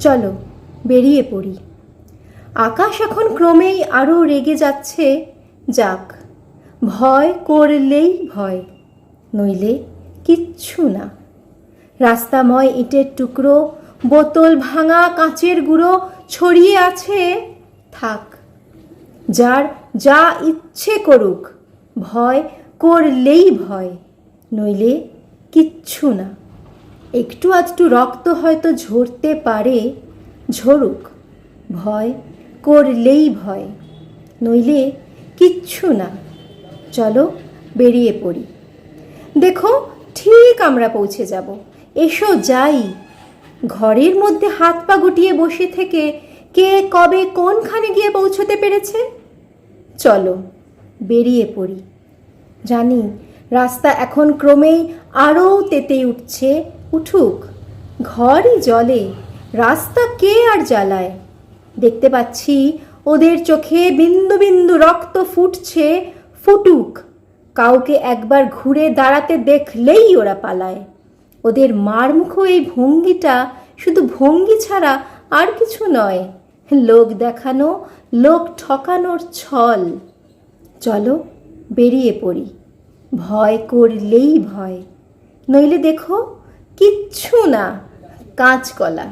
চলো, বেরিয়ে পড়ি। আকাশ এখন ক্রমেই আরও রেগে যাচ্ছে, যাক, ভয় করলেই ভয়, নইলে কিচ্ছু না। রাস্তাময় ইটের টুকরো, বোতল ভাঙা কাঁচের গুঁড়ো ছড়িয়ে আছে, থাক, যার যা ইচ্ছে করুক, ভয় করলেই ভয়, নইলে কিচ্ছু না। একটু আধটু রক্ত হয়তো ঝরতে পারে, ঝরুক। ভয় করলেই ভয়, নইলে কিচ্ছু না। চলো বেরিয়ে পড়ি। দেখো, ঠিক আমরা পৌঁছে যাব। এসো যাই। ঘরের মধ্যে হাত পা গুটিয়ে বসে থেকে কে কবে কোনখানে গিয়ে পৌঁছতে পেরেছে? চলো বেরিয়ে পড়ি। জানি রাস্তা এখন ক্রমেই আরও তেতে উঠছে। উঠুক, ঘরই জলে, রাস্তা কে আর জ্বালায়? দেখতে পাচ্ছি ওদের চোখে বিন্দু বিন্দু রক্ত ফুটছে, ফুটুক। কাউকে একবার ঘুরে দাঁড়াতে দেখলেই ওরা পালায়। ওদের মারমুখো এই ভঙ্গিটা শুধু ভঙ্গি ছাড়া আর কিছু নয়, লোক দেখানো, লোক ঠকানোর ছল। চলো বেরিয়ে পড়ি। ভয় করলেই ভয়। নইলে দেখো কিচ্ছু না। কাঁচকলা।